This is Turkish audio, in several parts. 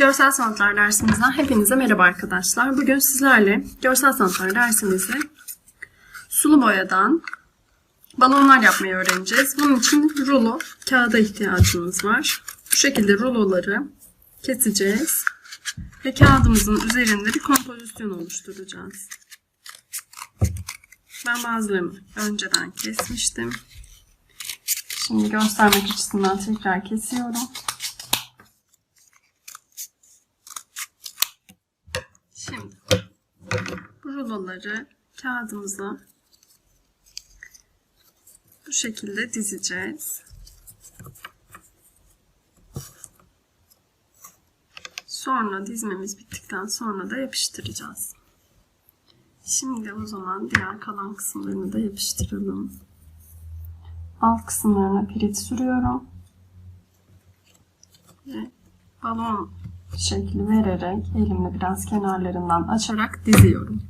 Görsel sanatlar dersimizden hepinize merhaba arkadaşlar. Bugün sizlerle görsel sanatlar dersimizi sulu boyadan balonlar yapmayı öğreneceğiz. Bunun için rulo kağıda ihtiyacımız var. Bu şekilde ruloları keseceğiz ve kağıdımızın üzerinde bir kompozisyon oluşturacağız. Ben bazılarını önceden kesmiştim. Şimdi göstermek açısından tekrar kesiyorum. Şimdi ruloları kağıdımıza bu şekilde dizeceğiz. Sonra dizmemiz bittikten sonra da yapıştıracağız. Şimdi o zaman diğer kalan kısımlarını da yapıştıralım. Alt kısımlarına pirit sürüyorum. Ve balon şekli vererek elimle biraz kenarlarından açarak diziyorum.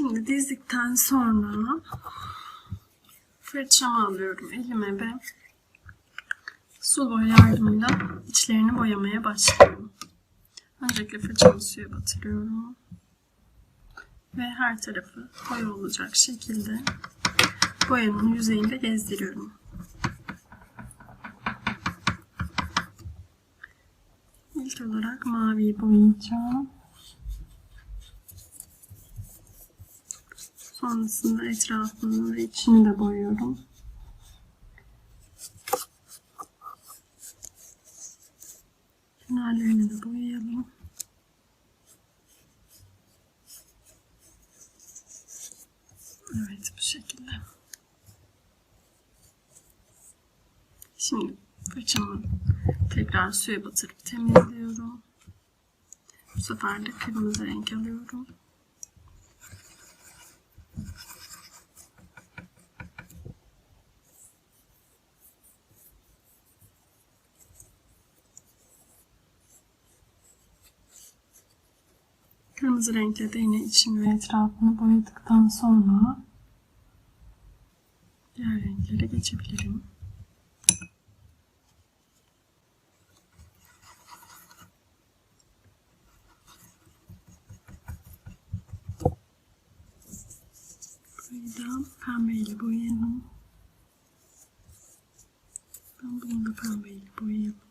Şimdi dizdikten sonra fırçamı alıyorum elime ve sulu boya yardımıyla içlerini boyamaya başlıyorum. Öncelikle fırçamı suya batırıyorum. Ve her tarafı boya olacak şekilde boyanın yüzeyinde gezdiriyorum. İlk olarak maviyi boyayacağım. Sonrasında etrafını ve içini de boyuyorum. Kenarlarını da boyayalım. Evet bu şekilde. Şimdi fırçamı tekrar suya batırıp temizliyorum. Bu sefer de kırmızı renk alıyorum. Kırmızı renkle de yine içini ve etrafını boyadıktan sonra diğer renklere geçebilirim. Burayı da pembeyle boyayalım. Ben bunu da pembeyle boyayalım.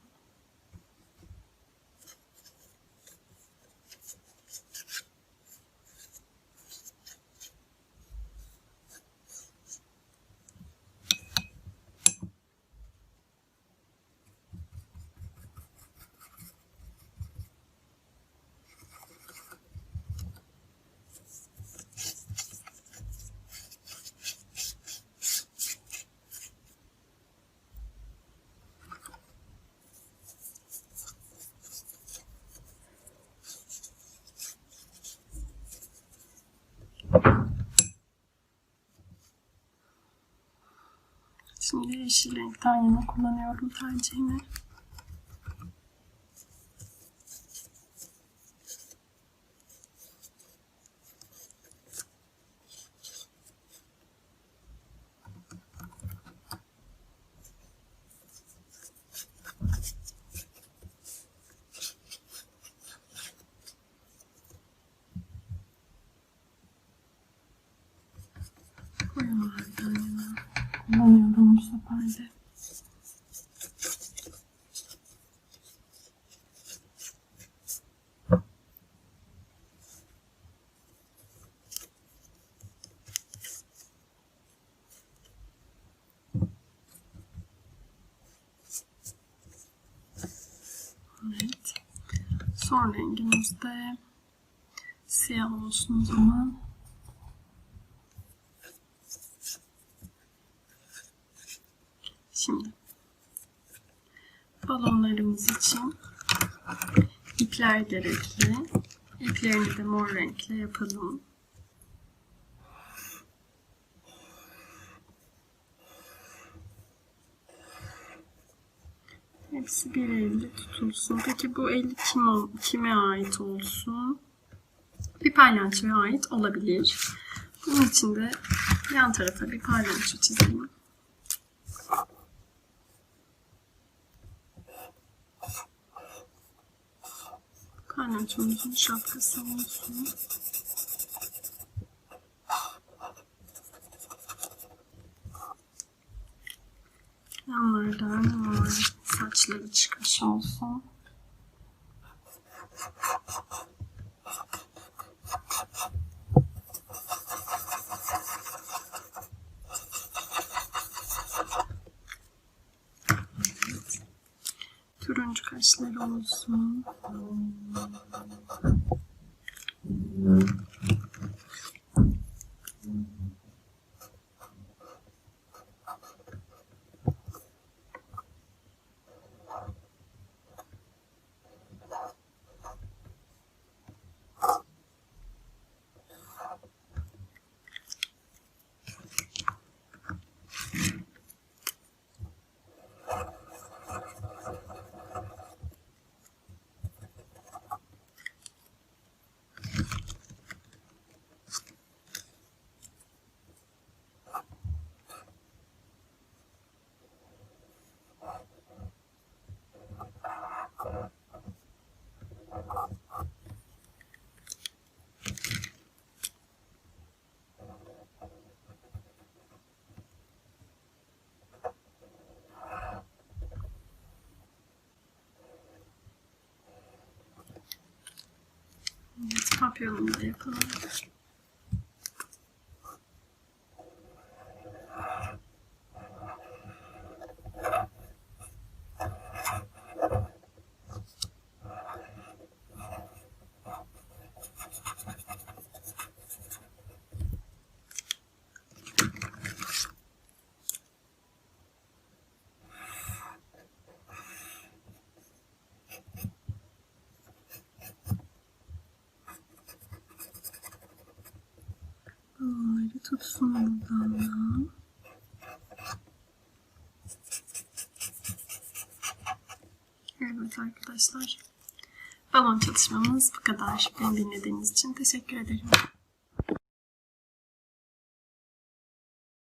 Şimdi yeşil renkten yana kullanıyorum tercihimi. Koyunlardan yana kullanıyorum bu sefer de. Son rengimiz de siyah olsun o zaman. Şimdi balonlarımız için İpler gerekli. İplerini de mor renkle yapalım. Hepsi bir elde tutulsun. Peki bu el kim, kime ait olsun? Bir palyaçoya ait olabilir. Bunun için de yan tarafa bir palyaço çizelim. Palyaçomuzun şapkası olsun. Yanlardan. Saçları çıkmış olsun. Turuncu kaşları olsun. Da yapalım. Buradan da. Evet arkadaşlar. Balon çalışmamız bu kadar. Beni dinlediğiniz için teşekkür ederim.